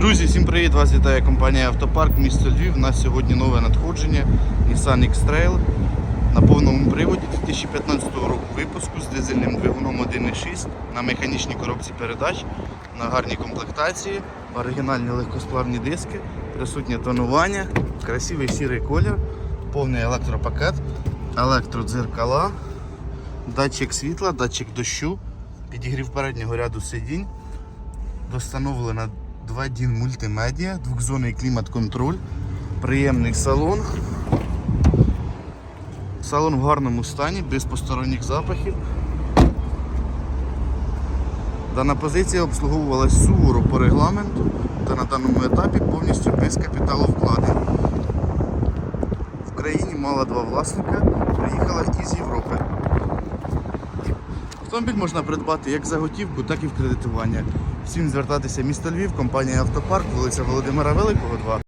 Друзі, всім привіт! Вас вітає компанія Автопарк місто Львів. У нас сьогодні нове надходження Nissan X-Trail на повному приводі 2015 року випуску з дизельним двигуном 1.6 на механічній коробці передач, на гарній комплектації, оригінальні легкосплавні диски, присутнє тонування, красивий сірий колір, повний електропакет, електродзеркала, датчик світла, датчик дощу, підігрів переднього ряду сидінь. Достановлена 2D мультимедіа, двохзонний клімат-контроль, приємний салон. Салон в гарному стані, без посторонніх запахів. Дана позиція обслуговувалась суворо по регламенту та на даному етапі повністю без капіталовкладень. В країні мала два власника, приїхала із Європи. Автомобіль можна придбати як за готівку, так і в кредитування. Всім звертатися місто Львів, компанія Автопарк, вулиця Володимира Великого, 2.